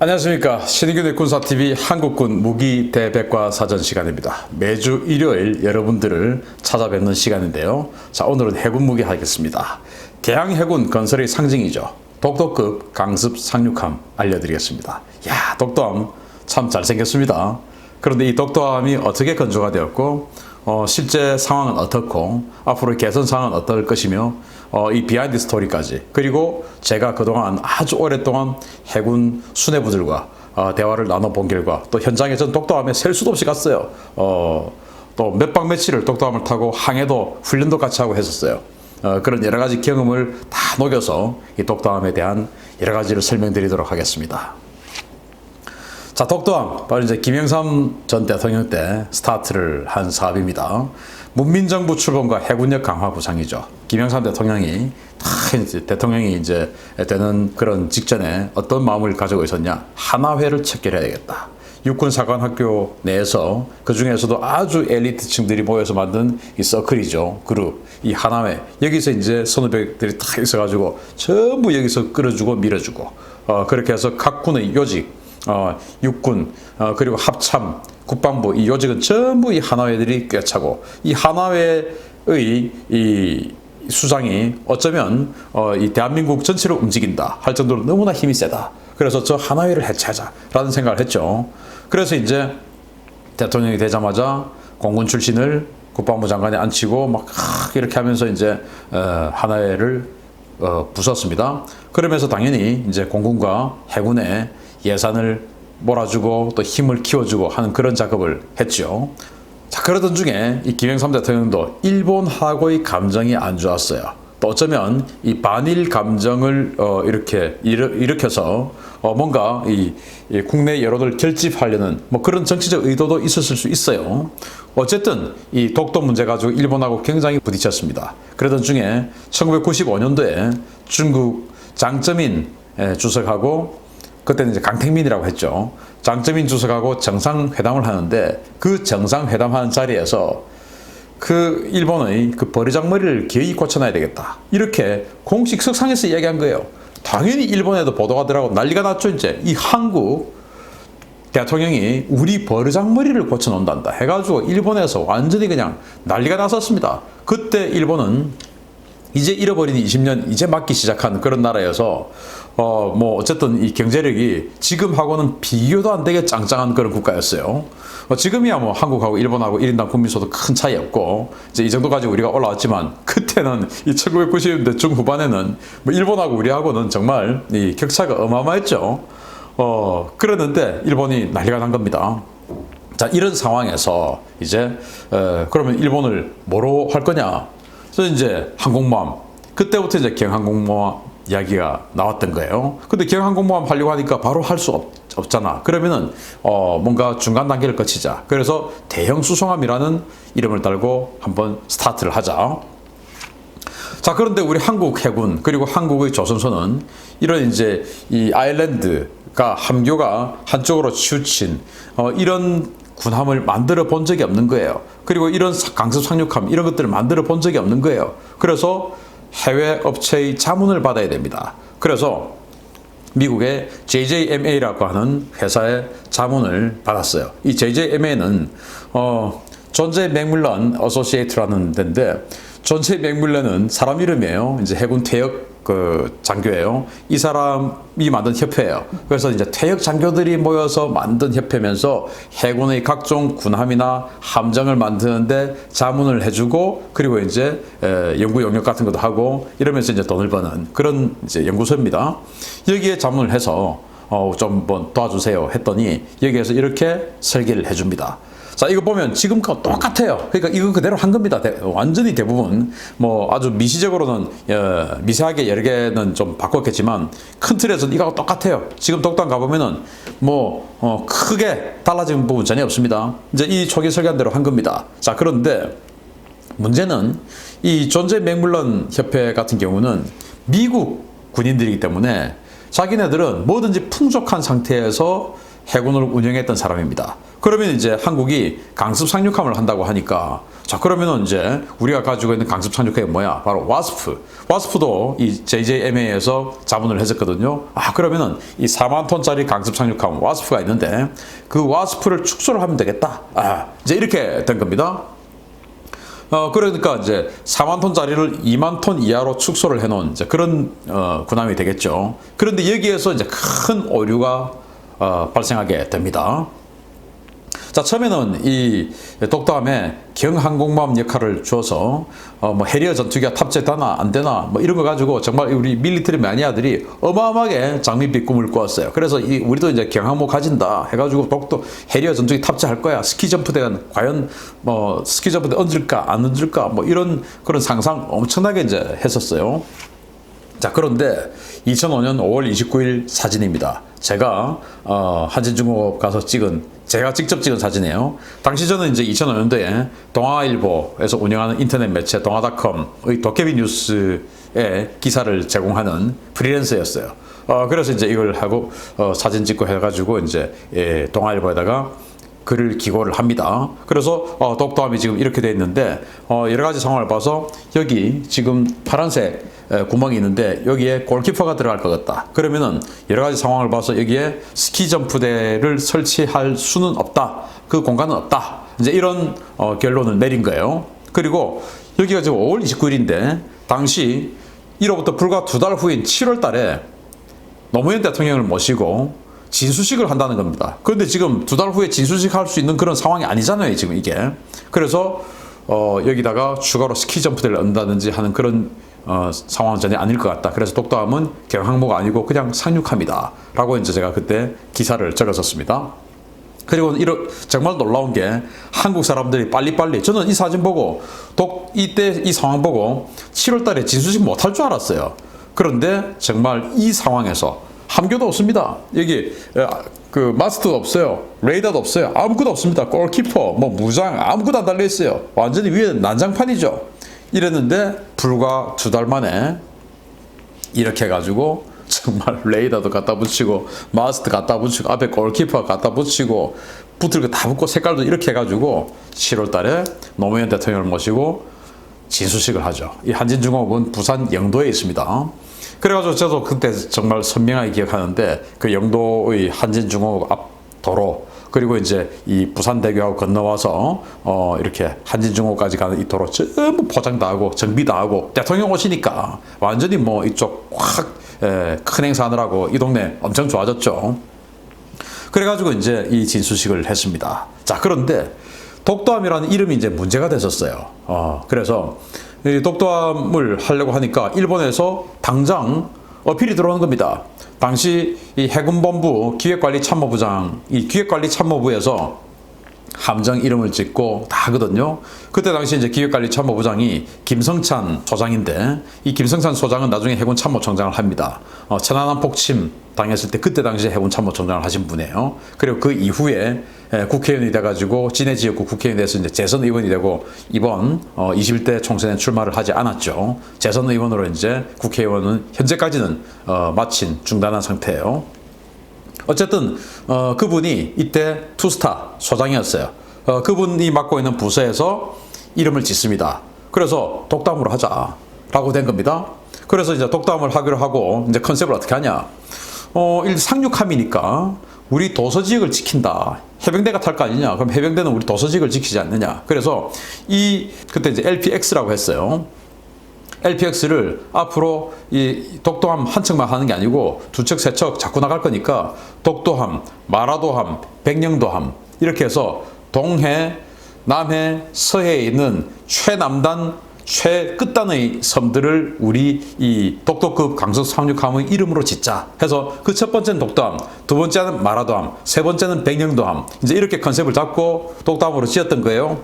안녕하십니까. 신인균의 군사TV 한국군 무기대백과 사전 시간입니다. 매주 일요일 여러분들을 찾아뵙는 시간인데요. 자 오늘은 해군 무기 하겠습니다. 대항해군 건설의 상징이죠. 독도급 강습 상륙함 알려드리겠습니다. 야 독도함 참 잘생겼습니다. 그런데 이 독도함이 어떻게 건조가 되었고 어, 실제 상황은 어떻고 앞으로 개선 사항은 어떨 것이며 어, 이 비하인드 스토리까지 그리고 제가 그동안 아주 오랫동안 해군 수뇌부들과 어, 대화를 나눠본 결과 또 현장에 전 독도함에 셀 수도 없이 갔어요. 어, 또 몇 박 며칠을 독도함을 타고 항해도 훈련도 같이 하고 했었어요. 어, 그런 여러 가지 경험을 다 녹여서 이 독도함에 대한 여러 가지를 설명드리도록 하겠습니다. 자, 독도함. 바로 이제 김영삼 전 대통령 때 스타트를 한 사업입니다. 문민정부 출범과 해군력 강화 구상이죠. 김영삼 대통령이 다 이제 대통령이 이제 되는 그런 직전에 어떤 마음을 가지고 있었냐. 하나회를 척결해야 되겠다. 육군사관학교 내에서 그 중에서도 아주 엘리트층들이 모여서 만든 이 서클이죠. 그룹. 이 하나회. 여기서 이제 선후배들이 다 있어가지고 전부 여기서 끌어주고 밀어주고. 어, 그렇게 해서 각 군의 요직, 어, 육군 어, 그리고 합참 국방부 이 요직은 전부 이 하나회들이 꿰차고 이 하나회의 이 수장이 어쩌면 어, 이 대한민국 전체를 움직인다 할 정도로 너무나 힘이 세다. 그래서 저 하나회를 해체하자라는 생각을 했죠. 그래서 이제 대통령이 되자마자 공군 출신을 국방부 장관에 앉히고 막 이렇게 하면서 이제 어, 하나회를 어, 부쉈습니다. 그러면서 당연히 이제 공군과 해군의 예산을 몰아주고 또 힘을 키워주고 하는 그런 작업을 했죠. 자, 그러던 중에 이 김영삼 대통령도 일본하고의 감정이 안 좋았어요. 또 어쩌면 이 반일 감정을 어, 이렇게 일으, 일으켜서 어, 뭔가 이, 이 국내 여론을 결집하려는 뭐 그런 정치적 의도도 있었을 수 있어요. 어쨌든 이 독도 문제 가지고 일본하고 굉장히 부딪혔습니다. 그러던 중에 1995년도에 중국 예, 주석하고 그때는 이제 강택민이라고 했죠. 장쩌민 주석하고 정상회담을 하는데 그 정상회담하는 자리에서 그 일본의 그 버리장머리를 기어이 고쳐놔야 되겠다. 이렇게 공식 석상에서 이야기한 거예요. 당연히 일본에도 보도가 들어가고 난리가 났죠. 이제 이 한국 대통령이 우리 버르장머리를 고쳐놓는다 해가지고 일본에서 완전히 그냥 난리가 났었습니다. 그때 일본은 이제 잃어버린 20년 이제 맞기 시작한 그런 나라여서 어 뭐 어쨌든 이 경제력이 지금하고는 비교도 안 되게 짱짱한 그런 국가였어요. 어 지금이야 뭐 한국하고 일본하고 1인당 국민소득 큰 차이 없고 이제 이 정도까지 우리가 올라왔지만 그때는 이 1990년대 중후반에는 뭐 일본하고 우리하고는 정말 이 격차가 어마어마했죠. 어 그러는데 일본이 난리가 난 겁니다. 자 이런 상황에서 이제 어, 그러면 일본을 뭐로 할 거냐? 그래서 이제 항공모함 그때부터 이제 경항공모함 이야기가 나왔던 거예요. 근데 경항공모함 하려고 하니까 바로 할 수 없잖아. 그러면은 어 뭔가 중간 단계를 거치자. 그래서 대형 수송함이라는 이름을 달고 한번 스타트를 하자. 자 그런데 우리 한국 해군 그리고 한국의 조선소는 이런 이제 이 아일랜드 가 함교가 한쪽으로 치우친 어, 이런 군함을 만들어 본 적이 없는 거예요. 그리고 이런 강습 상륙함 이런 것들을 만들어 본 적이 없는 거예요. 그래서 해외 업체의 자문을 받아야 됩니다. 그래서 미국의 JJMA라고 하는 회사의 자문을 받았어요. 이 JJMA는 어, 존재 맥밀런 어소시에이트라는 데인데 존재 맥밀런은 사람 이름이에요. 이제 해군 퇴역 그 장교예요. 이 사람이 만든 협회예요. 그래서 이제 퇴역 장교들이 모여서 만든 협회면서 해군의 각종 군함이나 함정을 만드는데 자문을 해주고 그리고 이제 에, 연구 용역 같은 것도 하고 이러면서 이제 돈을 버는 그런 이제 연구소입니다. 여기에 자문을 해서 어, 좀뭐 도와주세요 했더니 여기에서 이렇게 설계를 해줍니다. 자, 이거 보면 지금과 똑같아요. 그러니까 이거 그대로 한 겁니다. 대, 완전히 대부분. 뭐 아주 미시적으로는, 어, 미세하게 여러 개는 좀 바꿨겠지만 큰 틀에서는 이거하고 똑같아요. 지금 독단 가보면은 뭐, 어, 크게 달라진 부분 전혀 없습니다. 이제 이 초기 설계한 대로 한 겁니다. 자, 그런데 문제는 이 존재 맥물런 협회 같은 경우는 미국 군인들이기 때문에 자기네들은 뭐든지 풍족한 상태에서 해군을 운영했던 사람입니다. 그러면 이제 한국이 강습 상륙함을 한다고 하니까 자 그러면은 이제 우리가 가지고 있는 강습 상륙함이 뭐야? 바로 와스프. 와스프도 이 JJMA에서 자문을 했었거든요. 아 그러면은 이 4만 톤짜리 강습 상륙함 와스프가 있는데 그 와스프를 축소를 하면 되겠다. 아 이제 이렇게 된 겁니다. 어, 그러니까 이제 4만 톤짜리를 2만 톤 이하로 축소를 해놓은 그런 어, 군함이 되겠죠. 그런데 여기에서 이제 큰 오류가 어, 발생하게 됩니다. 자 처음에는 이 독도함에 경항공모함 역할을 줘서 어, 뭐 해리어 전투기가 탑재되나 안 되나 뭐 이런 거 가지고 정말 우리 밀리터리 매니아들이 어마어마하게 장밋빛 꿈을 꾸었어요. 그래서 이 우리도 이제 경항모 가진다 해가지고 독도 해리어 전투기 탑재할 거야. 스키 점프대는 과연 뭐 스키 점프대 얹을까 안 얹을까 뭐 이런 그런 상상 엄청나게 이제 했었어요. 자 그런데 2005년 5월 29일 사진입니다. 제가 어, 한진중공업 가서 찍은 제가 직접 찍은 사진이에요. 당시 저는 이제 2005년도에 동아일보에서 운영하는 인터넷 매체 동아닷컴의 도깨비 뉴스에 기사를 제공하는 프리랜서였어요. 어, 그래서 이제 이걸 하고 어, 사진 찍고 해가지고 이제 예, 동아일보에다가 글을 기고를 합니다. 그래서 어, 독도함이 지금 이렇게 돼 있는데 어, 여러 가지 상황을 봐서 여기 지금 파란색 에, 구멍이 있는데 여기에 골키퍼가 들어갈 것 같다. 그러면은 여러 가지 상황을 봐서 여기에 스키 점프대를 설치할 수는 없다. 그 공간은 없다. 이제 이런 어, 결론을 내린 거예요. 그리고 여기가 지금 5월 29일인데 당시 이로부터 불과 두 달 후인 7월 달에 노무현 대통령을 모시고 진수식을 한다는 겁니다. 그런데 지금 두 달 후에 진수식 할 수 있는 그런 상황이 아니잖아요, 지금 이게. 그래서 어, 여기다가 추가로 스키 점프대를 얹는다든지 하는 그런 어, 상황은 전혀 아닐 것 같다. 그래서 독도함은 경항모가 아니고 그냥 상륙함이다. 라고 이제 제가 그때 기사를 적었었습니다. 그리고 이러, 정말 놀라운 게 한국 사람들이 빨리빨리 저는 이 사진 보고 독 이때 이 상황 보고 7월 달에 진수식 못할 줄 알았어요. 그런데 정말 이 상황에서 함교도 없습니다. 여기 에, 그 마스터도 없어요. 레이더도 없어요. 아무것도 없습니다. 골키퍼, 뭐 무장 아무것도 안 달려 있어요. 완전히 위에 난장판이죠. 이랬는데 불과 두 달 만에 이렇게 해가지고 정말 레이더도 갖다 붙이고 마스트 갖다 붙이고 앞에 골키퍼 갖다 붙이고 붙을 거 다 붙고 색깔도 이렇게 해가지고 7월 달에 노무현 대통령을 모시고 진수식을 하죠. 이 한진중공업은 부산 영도에 있습니다. 그래가지고 저도 그때 정말 선명하게 기억하는데 그 영도의 한진중공업 앞 도로 그리고 이제 이 부산대교하고 건너와서 어 이렇게 한진중공업까지 가는 이 도로 전부 포장 다 하고 정비 다 하고 대통령 오시니까 완전히 뭐 이쪽 확큰 행사 하느라고 이 동네 엄청 좋아졌죠. 그래가지고 이제 이 진수식을 했습니다. 자 그런데 독도함이라는 이름이 이제 문제가 됐었어요. 어, 그래서 이 독도함을 하려고 하니까 일본에서 당장 어필이 들어오는 겁니다. 당시 이 해군본부 기획관리참모부장, 이 기획관리참모부에서 함정 이름을 짓고 다 하거든요. 그때 당시 이제 기획관리 참모부장이 김성찬 소장인데 이 김성찬 소장은 나중에 해군 참모총장을 합니다. 어, 천안함 폭침 당했을 때 그때 당시 해군 참모총장을 하신 분이에요. 그리고 그 이후에 에, 국회의원이 돼가지고 진해 지역구 국회의원이 돼서 이제 재선 의원이 되고 이번 어, 21대 총선에 출마를 하지 않았죠. 재선 의원으로 이제 국회의원은 현재까지는 어, 마친 중단한 상태예요. 어쨌든 어, 그분이 이때 투스타 소장이었어요. 어, 그분이 맡고 있는 부서에서 이름을 짓습니다. 그래서 독담으로 하자라고 된 겁니다. 그래서 이제 독담을 하기로 하고 이제 컨셉을 어떻게 하냐? 어, 일 상륙함이니까 우리 도서 지역을 지킨다. 해병대가 탈 거 아니냐? 그럼 해병대는 우리 도서 지역을 지키지 않느냐? 그래서 이 그때 이제 LPX라고 했어요. LPX를 앞으로 이 독도함 한 척만 하는 게 아니고 두 척, 세 척 자꾸 나갈 거니까 독도함, 마라도함, 백령도함 이렇게 해서 동해, 남해, 서해에 있는 최남단, 최끝단의 섬들을 우리 이 독도급 강속 상륙함의 이름으로 짓자 해서 그 첫 번째는 독도함, 두 번째는 마라도함, 세 번째는 백령도함 이제 이렇게 컨셉을 잡고 독도함으로 지었던 거예요.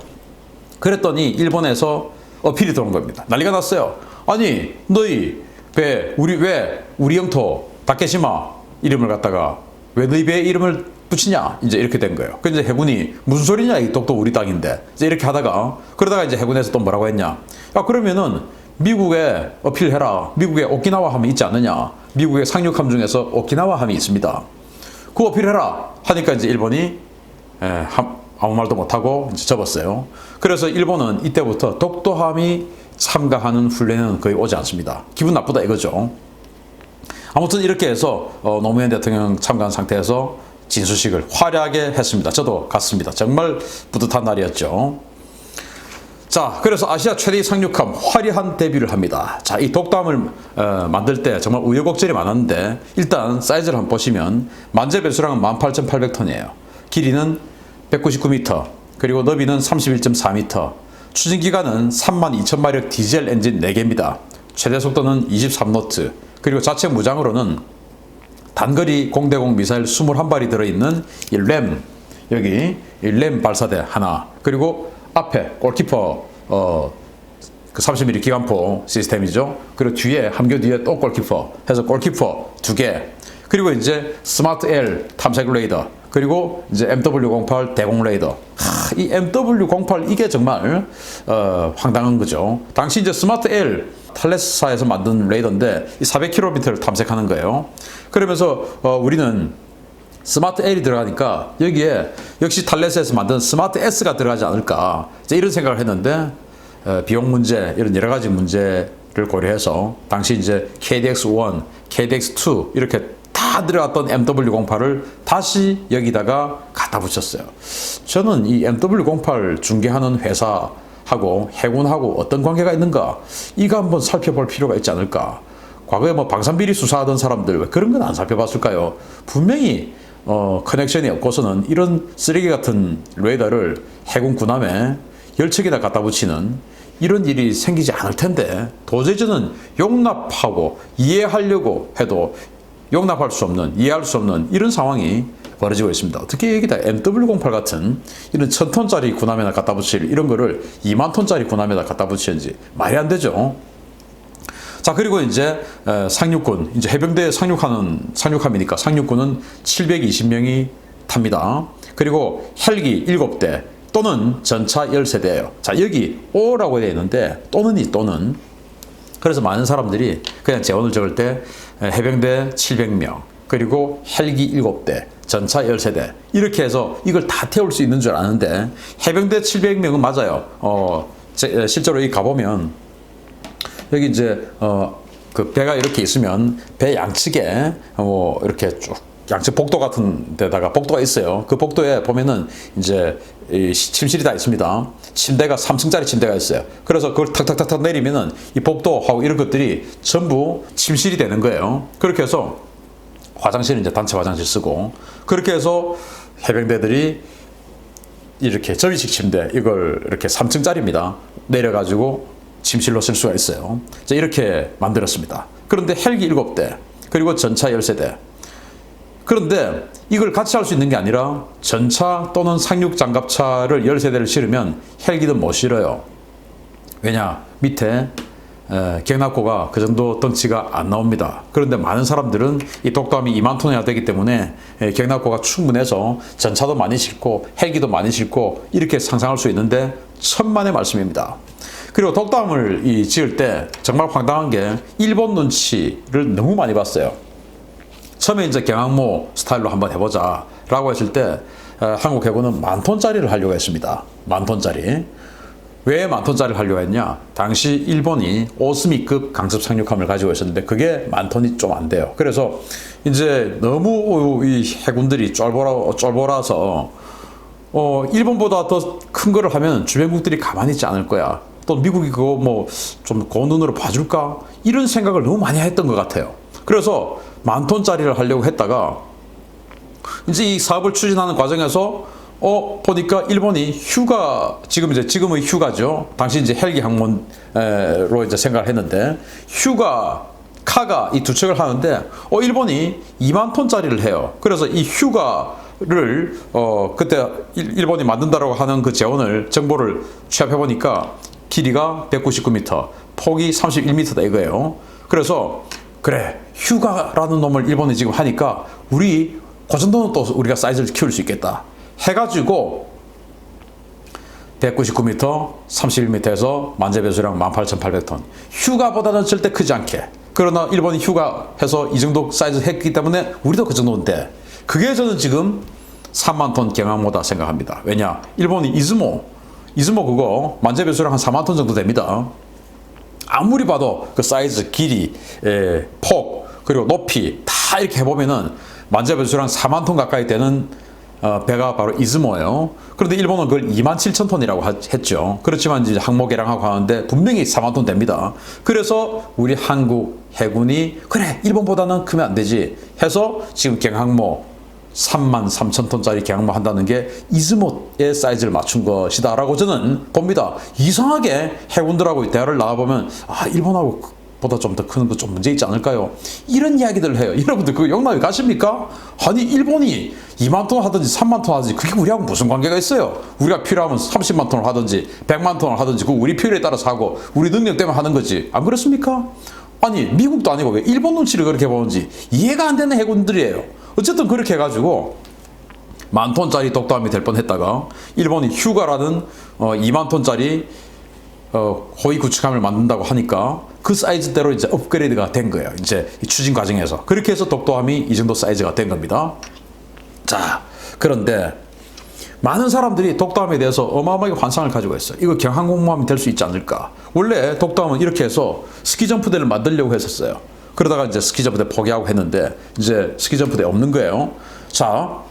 그랬더니 일본에서 어필이 들어온 겁니다. 난리가 났어요. 아니 너희 배 우리 왜 우리 영토 다케시마 이름을 갖다가 왜 너희 배 이름을 붙이냐 이제 이렇게 된 거예요. 그 이제 해군이 무슨 소리냐 이 독도 우리 땅인데 이제 이렇게 하다가 그러다가 이제 해군에서 또 뭐라고 했냐? 야 그러면은 미국에 어필해라. 미국에 오키나와 함이 있지 않느냐? 미국의 상륙함 중에서 오키나와 함이 있습니다. 그거 어필해라 하니까 이제 일본이 에, ham- 아무 말도 못하고 이제 접었어요. 그래서 일본은 이때부터 독도함이 참가하는 훈련은 거의 오지 않습니다. 기분 나쁘다 이거죠. 아무튼 이렇게 해서 어, 노무현 대통령 참가한 상태에서 진수식을 화려하게 했습니다. 저도 갔습니다. 정말 뿌듯한 날이었죠. 자, 그래서 아시아 최대 상륙함 화려한 데뷔를 합니다. 자, 이 독담을 어, 만들 때 정말 우여곡절이 많았는데 일단 사이즈를 한번 보시면 만재 배수량은 18,800톤이에요. 길이는 199m, 그리고 너비는 31.4m, 추진 기간은 32,000마력 디젤 엔진 4개입니다. 최대 속도는 23노트, 그리고 자체 무장으로는 단거리 공대공 미사일 21발이 들어있는 이 램, 여기 이램 발사대 하나, 그리고 앞에 골키퍼 어, 그 30mm 기관포 시스템이죠. 그리고 뒤에 함교 뒤에 또 골키퍼 해서 골키퍼 두 개. 그리고 이제 스마트 L 탐색 레이더. 그리고 이제 MW08 대공 레이더. 하, 이 MW08 이게 정말 어, 황당한 거죠. 당시 이제 스마트 L 탈레스사에서 만든 레이더인데 이 400km를 탐색하는 거예요. 그러면서 어, 우리는 스마트 L이 들어가니까 여기에 역시 탈레스에서 만든 스마트 S가 들어가지 않을까 이런 생각을 했는데 어, 비용 문제 이런 여러 가지 문제를 고려해서 당시 이제 KDX1, KDX2 이렇게 다 들어갔던 MW08을 다시 여기다가 갖다 붙였어요. 저는 이 MW08 중개하는 회사하고 해군하고 어떤 관계가 있는가 이거 한번 살펴볼 필요가 있지 않을까. 과거에 뭐 방산비리 수사하던 사람들 왜 그런 건 안 살펴봤을까요? 분명히 어, 커넥션이 없고서는 이런 쓰레기 같은 레이더를 해군 군함에 열척에다 갖다 붙이는 이런 일이 생기지 않을 텐데 도저히 저는 용납하고 이해하려고 해도 용납할 수 없는 이해할 수 없는 이런 상황이 벌어지고 있습니다. 어떻게 여기다 MW08 같은 이런 천 톤짜리 군함에다 갖다 붙일 이런 거를 2만 톤짜리 군함에다 갖다 붙이는지 말이 안 되죠. 자 그리고 이제 에, 상륙군 이제 해병대에 상륙하는 상륙함이니까 상륙군은 720명이 탑니다. 그리고 헬기 7대 또는 전차 13대예요. 자 여기 O라고 되어 있는데 또는이 또는 그래서 많은 사람들이 그냥 재원을 적을 때 에, 해병대 700명 그리고 헬기 7대 전차 13대 이렇게 해서 이걸 다 태울 수 있는 줄 아는데 해병대 700명은 맞아요. 어 제- 에, 실제로 이 가보면 여기 이제 어 그 배가 이렇게 있으면 배 양측에 뭐 이렇게 쭉 양측 복도 같은 데다가 복도가 있어요. 그 복도에 보면은 이제 이 시- 침실이 다 있습니다. 침대가 3층짜리 침대가 있어요. 그래서 그걸 탁탁탁탁 내리면은 이 복도하고 이런 것들이 전부 침실이 되는 거예요. 그렇게 해서 화장실은 이제 단체 화장실 쓰고 그렇게 해서 해병대들이 이렇게 접이식 침대 이걸 이렇게 3층짜리입니다. 내려가지고 침실로 쓸 수가 있어요. 자, 이렇게 만들었습니다. 그런데 헬기 7대 그리고 전차 13대 그런데 이걸 같이 할 수 있는 게 아니라 전차 또는 상륙 장갑차를 13대를 실으면 헬기도 못 실어요. 왜냐 밑에 에, 경납고가 그 정도 덩치가 안 나옵니다. 그런데 많은 사람들은 이 독감이 2만 톤이나 되기 때문에 에, 경납고가 충분해서 전차도 많이 싣고 헬기도 많이 싣고 이렇게 상상할 수 있는데 천만의 말씀입니다. 그리고 독담을 이 지을 때 정말 황당한 게 일본 눈치를 너무 많이 봤어요. 처음에 이제 경항모 스타일로 한번 해보자 라고 했을 때 어, 한국 해군은 만 톤짜리를 하려고 했습니다. 만 톤짜리. 왜 만 톤짜리를 하려고 했냐? 당시 일본이 오스미급 강습 상륙함을 가지고 있었는데 그게 만 톤이 좀 안 돼요. 그래서 이제 너무 이 해군들이 쫄보라 쫄보라서 어 일본보다 더 큰 거를 하면 주변국들이 가만히 있지 않을 거야. 또 미국이 그거 뭐 좀 고운 눈으로 봐줄까? 이런 생각을 너무 많이 했던 것 같아요. 그래서 만 톤짜리를 하려고 했다가 이제 이 사업을 추진하는 과정에서 어 보니까 일본이 휴가 지금 이제 지금의 휴가죠. 당시 이제 헬기 항문로 이제 생각을 했는데 휴가 카가 이 두 척을 하는데 어 일본이 2만 톤짜리를 해요. 그래서 이 휴가를 어 그때 일- 일본이 만든다라고 하는 그 재원을 정보를 취합해 보니까 길이가 199m, 폭이 31m다 이거예요. 그래서 그래 휴가라는 놈을 일본이 지금 하니까 우리 그 정도는 또 우리가 사이즈를 키울 수 있겠다 해가지고 199m, 31m에서 만재 배수량 18,800톤. 휴가보다는 절대 크지 않게. 그러나 일본이 휴가해서 이 정도 사이즈 했기 때문에 우리도 그 정도인데 그게 저는 지금 3만 톤 경항모다 생각합니다. 왜냐? 일본이 이즈모, 이즈모 그거 만재 배수량 한 4만 톤 정도 됩니다. 아무리 봐도 그 사이즈, 길이, 에, 폭, 그리고 높이 다 이렇게 해보면은 만재 배수량 4만 톤 가까이 되는 어, 배가 바로 이즈모예요. 그런데 일본은 그걸 2만 7천 톤이라고 하- 했죠. 그렇지만 이제 항모 개량하고 하는데 분명히 4만 톤 됩니다. 그래서 우리 한국 해군이 그래 일본보다는 크면 안 되지 해서 지금 경항모 3만 3천 톤짜리 경항모 한다는 게 이즈모의 사이즈를 맞춘 것이다라고 저는 봅니다. 이상하게 해군들하고 대화를 나가보면 아 일본하고 보다 좀 더 큰 거 좀 문제 있지 않을까요? 이런 이야기들을 해요. 여러분들 그 영남에 가십니까? 아니 일본이 2만 톤 하든지 3만 톤 하든지 그게 우리하고 무슨 관계가 있어요? 우리가 필요하면 30만 톤을 하든지 100만 톤을 하든지 그 우리 필요에 따라서 하고 우리 능력 때문에 하는 거지. 안 그렇습니까? 아니 미국도 아니고 왜 일본 눈치를 그렇게 보는지 이해가 안 되는 해군들이에요. 어쨌든 그렇게 해가지고 만 톤짜리 독도함이 될 뻔했다가 일본이 휴가라는 어, 2만 톤짜리 어, 호위 구축함을 만든다고 하니까 그 사이즈대로 이제 업그레이드가 된 거예요. 이제 이 추진 과정에서 그렇게 해서 독도함이 이 정도 사이즈가 된 겁니다. 자, 그런데 많은 사람들이 독도함에 대해서 어마어마하게 환상을 가지고 있어요. 이거 경항공모함이 될 수 있지 않을까? 원래 독도함은 이렇게 해서 스키 점프대를 만들려고 했었어요. 그러다가 이제 스키 점프대 포기하고 했는데 이제 스키 점프대 없는 거예요. 자,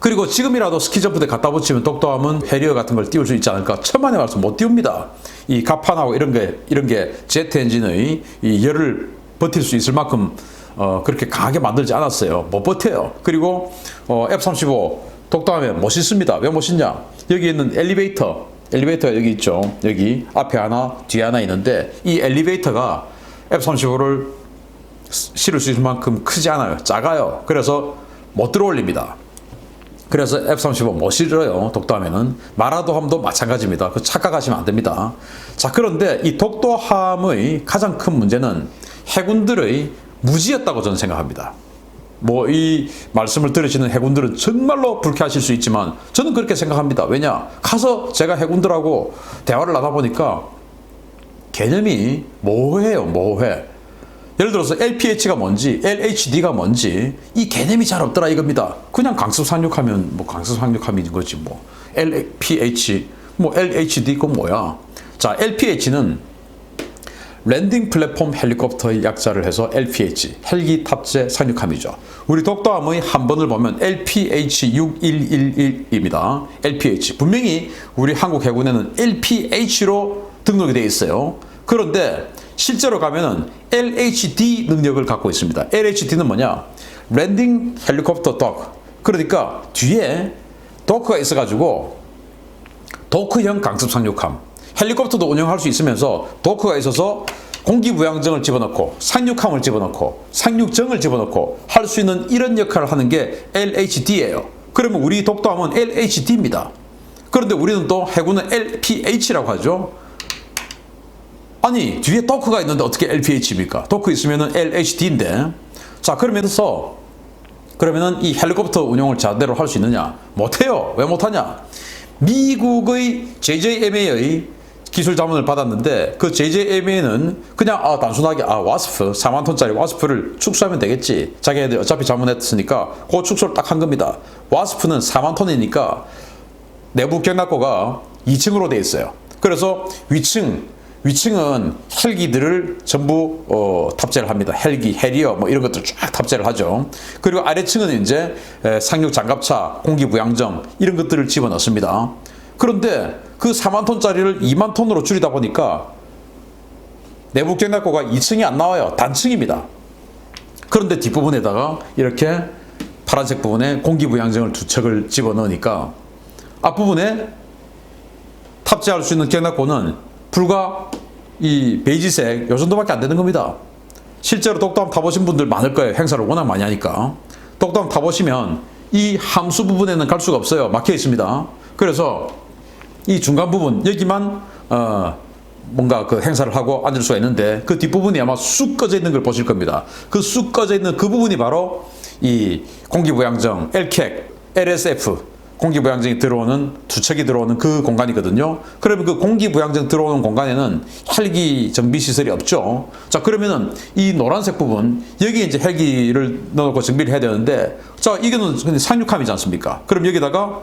그리고 지금이라도 스키점프대 갖다 붙이면 독도함은 해리어 같은 걸 띄울 수 있지 않을까? 천만의 말씀 못 띄웁니다. 이 갑판하고 이런 게 이런 게 제트 엔진의 이 열을 버틸 수 있을 만큼 어, 그렇게 강하게 만들지 않았어요. 못 버텨요. 그리고 어, F-35 독도함에 멋있습니다. 왜 멋있냐? 여기 있는 엘리베이터, 엘리베이터가 여기 있죠. 여기 앞에 하나, 뒤에 하나 있는데 이 엘리베이터가 F-35를 실을 수 있을 만큼 크지 않아요. 작아요. 그래서 못 들어올립니다. 그래서 F-35 못 실어요. 독도함에는. 마라도함도 마찬가지입니다. 그 착각하시면 안 됩니다. 자, 그런데 이 독도함의 가장 큰 문제는 해군들의 무지였다고 저는 생각합니다. 뭐 이 말씀을 들으시는 해군들은 정말로 불쾌하실 수 있지만 저는 그렇게 생각합니다. 왜냐? 가서 제가 해군들하고 대화를 나눠 보니까 개념이 모호해요. 모호해. 예를 들어서 LPH가 뭔지, LHD가 뭔지 이 개념이 잘 없더라 이겁니다. 그냥 강습 상륙하면 뭐 강습 상륙함인 거지 뭐. LPH, 뭐 LHD 그 뭐야? 자, LPH는 랜딩 플랫폼 헬리콥터의 약자를 해서 LPH, 헬기 탑재 상륙함이죠. 우리 독도함의 한 번을 보면 LPH6111입니다. LPH. 분명히 우리 한국 해군에는 LPH로 등록이 되어 있어요. 그런데 실제로 가면은 LHD 능력을 갖고 있습니다. LHD는 뭐냐? 랜딩 헬리콥터 덕. 그러니까 뒤에 도크가 있어가지고 도크형 강습 상륙함. 헬리콥터도 운영할 수 있으면서 도크가 있어서 공기 부양정을 집어넣고 상륙함을 집어넣고 상륙정을 집어넣고 할 수 있는 이런 역할을 하는 게 LHD예요. 그러면 우리 독도함은 LHD입니다. 그런데 우리는 또 해군은 LPH라고 하죠. 아니 뒤에 도크가 있는데 어떻게 LPH입니까? 도크 있으면은 LHD인데 자 그러면서 그러면은 이 헬리콥터 운용을 제대로 할 수 있느냐? 못해요. 왜 못하냐? 미국의 JJMA의 기술 자문을 받았는데 그 JJMA는 그냥 아 단순하게 아 와스프 4만 톤짜리 와스프를 축소하면 되겠지. 자기네들 어차피 자문했으니까 그 축소를 딱 한 겁니다. 와스프는 4만 톤이니까 내부 경락고가 2층으로 돼 있어요. 그래서 위층 위층은 헬기들을 전부 어, 탑재를 합니다. 헬기, 해리어 뭐 이런 것들 쫙 탑재를 하죠. 그리고 아래층은 이제 에, 상륙 장갑차, 공기 부양정 이런 것들을 집어넣습니다. 그런데 그 4만 톤짜리를 2만 톤으로 줄이다 보니까 내부 경락고가 2층이 안 나와요. 단층입니다. 그런데 뒷부분에다가 이렇게 파란색 부분에 공기 부양정을 두 척을 집어넣으니까 앞부분에 탑재할 수 있는 경락고는 불과 이 베이지색 요 정도밖에 안 되는 겁니다. 실제로 독도함 타보신 분들 많을 거예요. 행사를 워낙 많이 하니까. 독도함 타보시면 이 함수 부분에는 갈 수가 없어요. 막혀 있습니다. 그래서 이 중간 부분 여기만 어 뭔가 그 행사를 하고 앉을 수가 있는데 그 뒷부분이 아마 쑥 꺼져 있는 걸 보실 겁니다. 그 쑥 꺼져 있는 그 부분이 바로 이 공기부양정, LCAC, LSF 공기 부양정이 들어오는 투척이 들어오는 그 공간이거든요. 그러면 그 공기 부양정 들어오는 공간에는 헬기 정비 시설이 없죠. 자 그러면은 이 노란색 부분 여기 이제 헬기를 넣어놓고 정비를 해야 되는데 자 이거는 상륙함이지 않습니까? 그럼 여기다가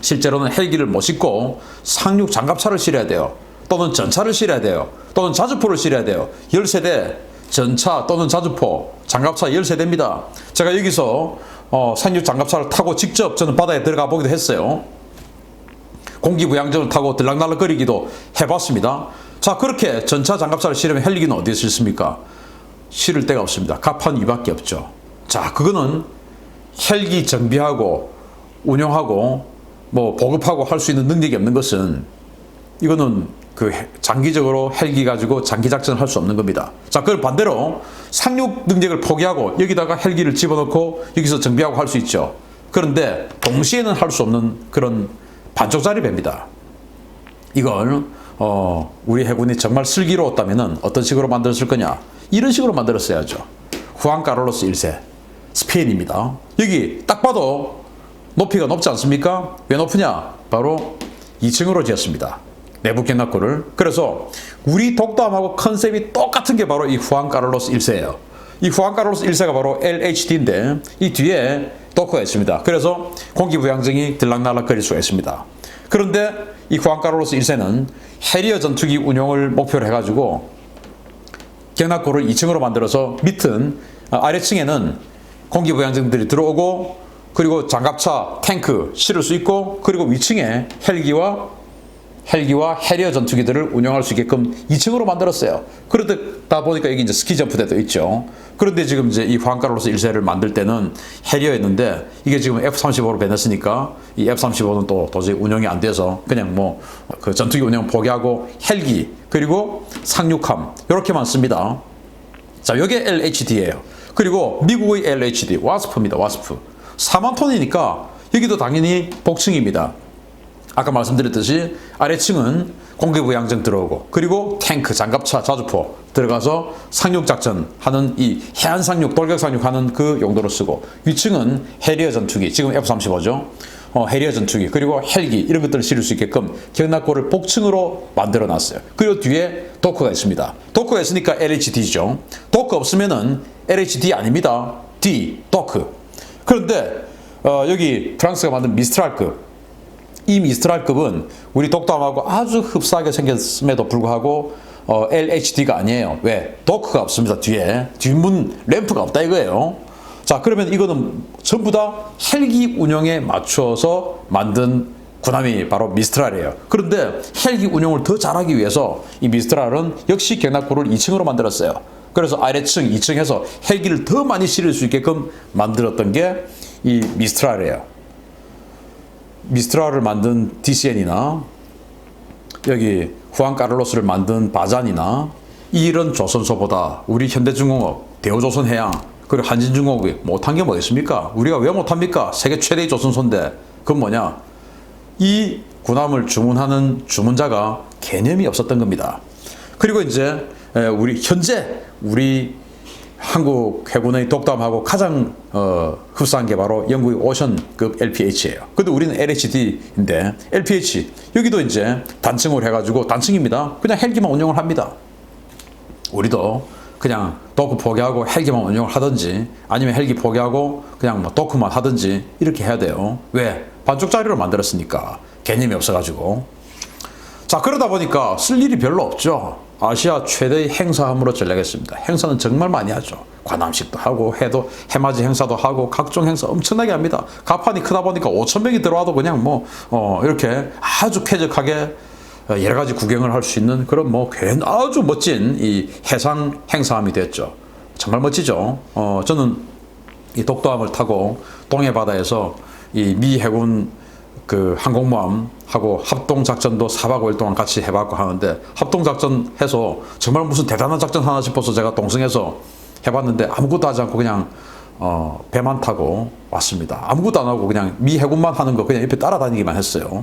실제로는 헬기를 못 싣고 상륙 장갑차를 실어야 돼요. 또는 전차를 실어야 돼요. 또는 자주포를 실어야 돼요. 10세대 전차 또는 자주포, 장갑차 10세대입니다. 제가 여기서 어, 상륙 장갑차를 타고 직접 저는 바다에 들어가 보기도 했어요. 공기부양정을 타고 들락날락거리기도 해봤습니다. 자 그렇게 전차 장갑차를 실으면 헬기는 어디에 실습니까? 실을 데가 없습니다. 갑판 이밖에 없죠. 자 그거는 헬기 정비하고 운영하고 뭐 보급하고 할 수 있는 능력이 없는 것은 이거는 그 해- 장기적으로 헬기 가지고 장기 작전을 할 수 없는 겁니다. 자, 그걸 반대로 상륙 능력을 포기하고 여기다가 헬기를 집어넣고 여기서 정비하고 할 수 있죠. 그런데 동시에는 할 수 없는 그런 반쪽짜리 배입니다. 이걸 어, 우리 해군이 정말 슬기로웠다면 어떤 식으로 만들었을 거냐? 이런 식으로 만들었어야죠. 후안 카를로스 1세 스페인입니다. 여기 딱 봐도 높이가 높지 않습니까? 왜 높으냐? 바로 2층으로 지었습니다. 견납구를. 그래서 우리 독담하고 컨셉이 똑같은 게 바로 이 후안 카를로스 1세예요. 이 후안 카를로스 1세가 바로 LHD인데 이 뒤에 도커가 있습니다. 그래서 공기부양정이 들락날락거릴 수가 있습니다. 그런데 이 후안 카를로스 1세는 해리어 전투기 운용을 목표로 해가지고 견납구를 2층으로 만들어서 밑은 어, 아래층에는 공기부양정들이 들어오고 그리고 장갑차, 탱크 실을 수 있고 그리고 위층에 헬기와 헬기와 해리어 전투기들을 운영할 수 있게끔 2층으로 만들었어요. 그러다 보니까 여기 이제 스키 점프대도 있죠. 그런데 지금 이제 이 후안카를로스 1세를 만들 때는 해리어였는데 이게 지금 F-35로 변했으니까 이 F-35는 또 도저히 운영이 안 돼서 그냥 뭐 그 전투기 운영 포기하고 헬기 그리고 상륙함 이렇게만 씁니다. 자, 이게 LHD예요. 그리고 미국의 LHD, 와스프입니다. 와스프. 4만 톤이니까 여기도 당연히 복층입니다. 아까 말씀드렸듯이 아래층은 공기부양정 들어오고 그리고 탱크, 장갑차, 자주포 들어가서 상륙 작전 하는 이 해안 상륙, 돌격 상륙하는 그 용도로 쓰고 위층은 해리어 전투기, 지금 F-35죠. 어, 해리어 전투기 그리고 헬기 이런 것들을 실을 수 있게끔 경납고를 복층으로 만들어 놨어요. 그리고 뒤에 도크가 있습니다. 도크가 있으니까 LHD죠. 도크 없으면은 LHD 아닙니다. D, 도크. 그런데 어, 여기 프랑스가 만든 미스트랄급 이 미스트랄급은 우리 독담하고 아주 흡사하게 생겼음에도 불구하고 어, LHD가 아니에요. 왜? 도크가 없습니다. 뒤에 뒷문 램프가 없다 이거예요. 자 그러면 이거는 전부 다 헬기 운영에 맞춰서 만든 군함이 바로 미스트랄이에요. 그런데 헬기 운영을 더 잘하기 위해서 이 미스트랄은 역시 견납구를 2층으로 만들었어요. 그래서 아래층 2층에서 헬기를 더 많이 실을 수 있게끔 만들었던 게 이 미스트랄이에요. 미스트라를 만든 DCN이나 여기 후안 카를로스를 만든 바잔이나 이런 조선소보다 우리 현대중공업, 대우조선해양 그리고 한진중공업이 못한 게 뭐겠습니까? 우리가 왜 못합니까? 세계 최대의 조선소인데 그건 뭐냐? 이 군함을 주문하는 주문자가 개념이 없었던 겁니다. 그리고 이제 에, 우리 현재 우리 한국 해군의 독담하고 가장 어, 흡사한 게 바로 영국의 오션급 LPH예요. 근데 우리는 LHD인데 LPH 여기도 이제 단층으로 해가지고 단층입니다. 그냥 헬기만 운영을 합니다. 우리도 그냥 도크 포기하고 헬기만 운영을 하든지 아니면 헬기 포기하고 그냥 뭐 도크만 하든지 이렇게 해야 돼요. 왜? 반쪽짜리로 만들었으니까 개념이 없어가지고. 자 그러다 보니까 쓸 일이 별로 없죠. 아시아 최대의 행사함으로 전략했습니다. 행사는 정말 많이 하죠. 관함식도 하고 해도 해맞이 행사도 하고 각종 행사 엄청나게 합니다. 가판이 크다 보니까 5천 명이 들어와도 그냥 뭐 어, 이렇게 아주 쾌적하게 어, 여러 가지 구경을 할 수 있는 그런 뭐 괜- 아주 멋진 이 해상 행사함이 됐죠. 정말 멋지죠. 어, 저는 이 독도함을 타고 동해 바다에서 이 미 해군 그 항공모함하고 합동 작전도 4박 5일 동안 같이 해봤고 하는데 합동 작전 해서 정말 무슨 대단한 작전 하나 싶어서 제가 동승해서 해봤는데 아무것도 하지 않고 그냥 어, 배만 타고 왔습니다. 아무것도 안 하고 그냥 미 해군만 하는 거 그냥 옆에 따라다니기만 했어요.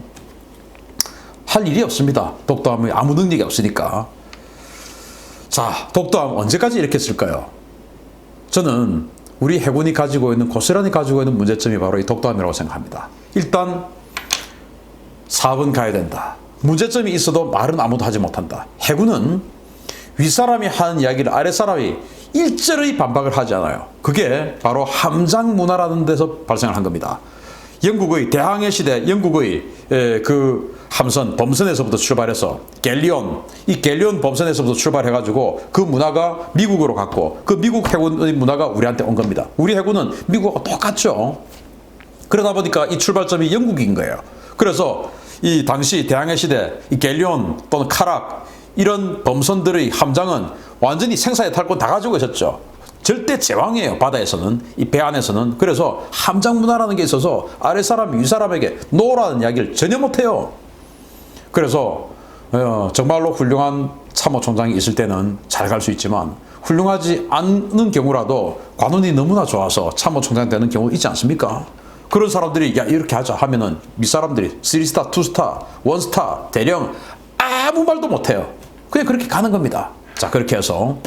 할 일이 없습니다. 독도함이 아무 능력이 없으니까. 자, 독도함 언제까지 이렇게 쓸까요? 저는 우리 해군이 가지고 있는 고스란히 가지고 있는 문제점이 바로 이 독도함이라고 생각합니다. 일단 사업은 가야 된다. 문제점이 있어도 말은 아무도 하지 못한다. 해군은 윗사람이 하는 이야기를 아랫사람이 일절의 반박을 하지 않아요. 그게 바로 함장 문화라는 데서 발생을 한 겁니다. 영국의 대항해 시대 영국의 에, 그 함선 범선에서부터 출발해서 갤리온 이 갤리온 범선에서부터 출발해 가지고 그 문화가 미국으로 갔고 그 미국 해군의 문화가 우리한테 온 겁니다. 우리 해군은 미국하고 똑같죠. 그러다 보니까 이 출발점이 영국인 거예요. 그래서 이 당시 대항해 시대 이 갤리온 또는 카락 이런 범선들의 함장은 완전히 생사에 탈건다 가지고 있었죠. 절대 제왕이에요. 바다에서는 이 배 안에서는 그래서 함장 문화라는 게 있어서 아래 사람이 위 사람에게 노라는 이야기를 전혀 못해요. 그래서 어, 정말로 훌륭한 참모총장이 있을 때는 잘 갈 수 있지만 훌륭하지 않는 경우라도 관운이 너무나 좋아서 참모총장 되는 경우 있지 않습니까? 그런 사람들이 야 이렇게 하자 하면은 밑사람들이 3스타, 2스타, 1스타, 대령 아무 말도 못해요. 그냥 그렇게 가는 겁니다. 자 그렇게 해서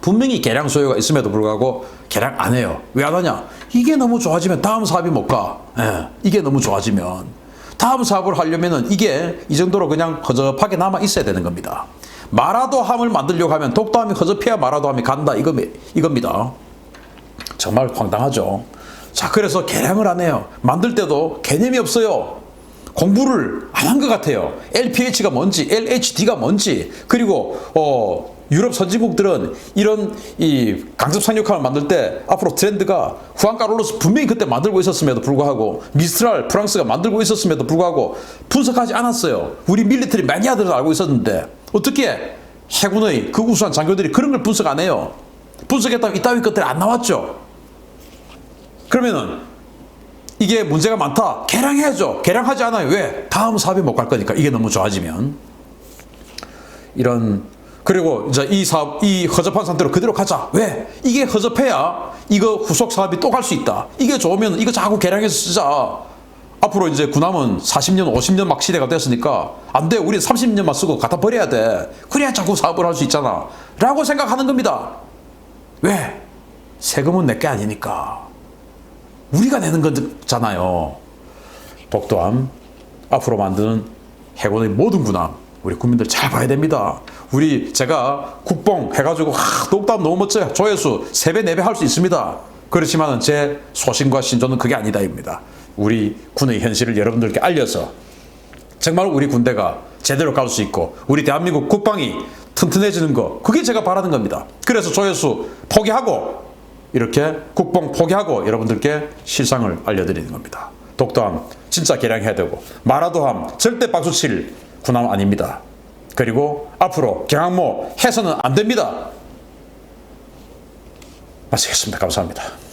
분명히 개량 소요가 있음에도 불구하고 개량 안 해요. 왜 안 하냐? 이게 너무 좋아지면 다음 사업이 못 가. 예, 이게 너무 좋아지면 다음 사업을 하려면은 이게 이 정도로 그냥 허접하게 남아 있어야 되는 겁니다. 마라도함을 만들려고 하면 독도함이 허접해야 마라도함이 간다 이거 이겁니다. 정말 황당하죠. 자, 그래서 개량을 안 해요. 만들 때도 개념이 없어요. 공부를 안 한 것 같아요. LPH가 뭔지, LHD가 뭔지, 그리고 어, 유럽 선진국들은 이런 이 강습 상륙함을 만들 때 앞으로 트렌드가 후안 카를로스 분명히 그때 만들고 있었음에도 불구하고 미스트랄 프랑스가 만들고 있었음에도 불구하고 분석하지 않았어요. 우리 밀리터리 매니아들은 알고 있었는데 어떻게 해군의 그 우수한 장교들이 그런 걸 분석 안 해요. 분석했다면 이따위 것들이 안 나왔죠. 그러면은 이게 문제가 많다. 개량해야죠. 개량하지 않아요. 왜? 다음 사업이 못 갈 거니까. 이게 너무 좋아지면. 이런 그리고 이제 이 사업 이 허접한 상태로 그대로 가자. 왜? 이게 허접해야 이거 후속 사업이 또 갈 수 있다. 이게 좋으면 이거 자꾸 개량해서 쓰자. 앞으로 이제 군함은 40년, 50년 막 시대가 됐으니까 안 돼. 우리 30년만 쓰고 갖다 버려야 돼. 그래야 자꾸 사업을 할 수 있잖아. 라고 생각하는 겁니다. 왜? 세금은 내 게 아니니까. 우리가 내는 거잖아요. 독도함 앞으로 만드는 해군의 모든 군함 우리 국민들 잘 봐야 됩니다. 우리 제가 국뽕 해가지고 하, 독도함 너무 멋져요. 조회수 3배 4배 할 수 있습니다. 그렇지만 제 소신과 신조는 그게 아니다입니다. 우리 군의 현실을 여러분들께 알려서 정말 우리 군대가 제대로 갈 수 있고 우리 대한민국 국방이 튼튼해지는 거 그게 제가 바라는 겁니다. 그래서 조회수 포기하고 이렇게 국뽕 포기하고 여러분들께 실상을 알려드리는 겁니다. 독도함 진짜 개량해야 되고 마라도함 절대 박수 칠 군함 아닙니다. 그리고 앞으로 경항모 해서는 안 됩니다. 마치겠습니다. 감사합니다.